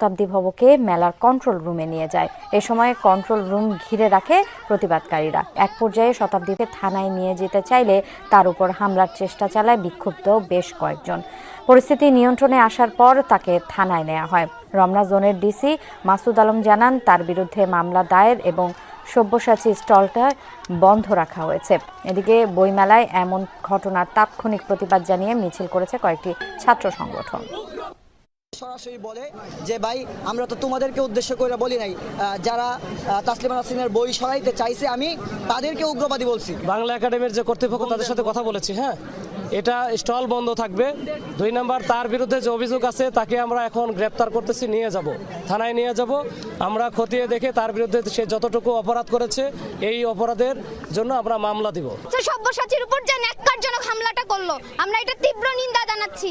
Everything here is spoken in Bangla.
শতাব্দী ভবকে মেলার কন্ট্রোল রুমে নিয়ে যায়। এ সময় কন্ট্রোল রুম ঘিরে রাখে প্রতিবাদকারীরা। এক পর্যায়ে শতাব্দীকে থানায় নিয়ে যেতে চাইলে তার উপর হামলার চেষ্টা চালায় বিক্ষুব্ধ বেশ কয়েকজন। পরিস্থিতি নিয়ন্ত্রণে আসার পর তাকে থানায় নেওয়া হয়। রমনা জোনের ডিসি মাসুদ আলম জানান, তার বিরুদ্ধে মামলা দায়ের এবং সব্যসাচী স্টলটা বন্ধ রাখা হয়েছে। এদিকে বইমেলায় এমন ঘটনার তাৎক্ষণিক প্রতিবাদ জানিয়ে মিছিল করেছে কয়েকটি ছাত্র সংগঠন। সরাসরি বলে যে ভাই আমরা তো তোমাদেরকে উদ্দেশ্য করে বলি নাই। যারা তাসলিমা নাসরিনের বই সরাইতে চাইছে আমি তাদেরকে উগ্রবাদী বলছি। বাংলা একাডেমির যে কর্তৃপক্ষ তাদের সাথে কথা বলেছি হ্যাঁ? এটা স্টল বন্ধ থাকবে। দুই নাম্বার তার বিরুদ্ধে যে অভিযোগ আছে তাকে আমরা এখন গ্রেপ্তার করতেছি নিয়ে যাব। থানায় নিয়ে যাব। আমরা খতিয়ে দেখে তার বিরুদ্ধে সে যতটুকু অপরাধ করেছে এই অপরাধের জন্য আমরা মামলা দিব। সব্যসাচীর উপর যে ন্যাক্কারজনক হামলাটা করল আমরা এটা তীব্র নিন্দা জানাচ্ছি।